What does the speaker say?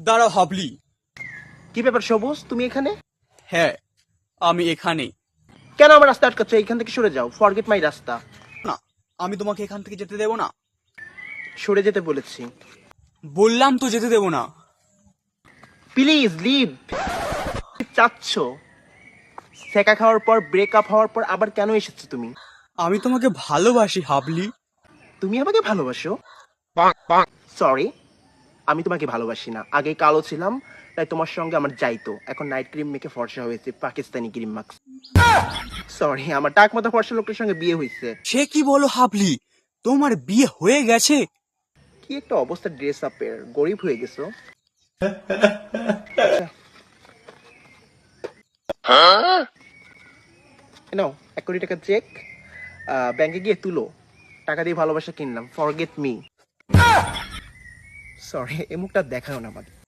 দাঁড়া হাবলি। কি ব্যাপার সবুজ? তুমি এখানে? হ্যাঁ আমি এখানে। কেন আমার রাস্তা আটকাচ্ছ? এখান থেকে সরে যাও। ফরগেট মাই রাস্তা। না আমি তোমাকে এখান থেকে যেতে দেবো না। সরে যেতে বলেছি। বললাম তো যেতে দেবো না। প্লিজ লিভ চাচ্ছ? সেকা খাওয়ার পর ব্রেকআপ হওয়ার পর আবার কেন এসেছ তুমি? আমি তোমাকে ভালোবাসি হাবলি। তুমি আমাকে ভালোবাসো? সরি আমি তোমাকে ভালোবাসি না। আগে কালো ছিলাম তাই তোমার সঙ্গে আমার যাইতো। এখন নাইট ক্রিম মেখে ফর্সা হয়েছে পাকিস্তানি ক্রিম মাস্ক সরি আমার টাক মতো ফর্সা লোকের সঙ্গে বিয়ে হয়েছে। সে কি বলো হাবলি? তোমার বিয়ে হয়ে গেছে? কি একটা অবস্থা ড্রেস আপের গরিব হয়ে গেছো? নাও এক কোটি টাকা চেক ব্যাংকে গিয়ে তুলো। টাকা দিয়ে ভালোবাসা কিনলাম। ফরগেট মি সরি এই মুখটা দেখাও না আমাকে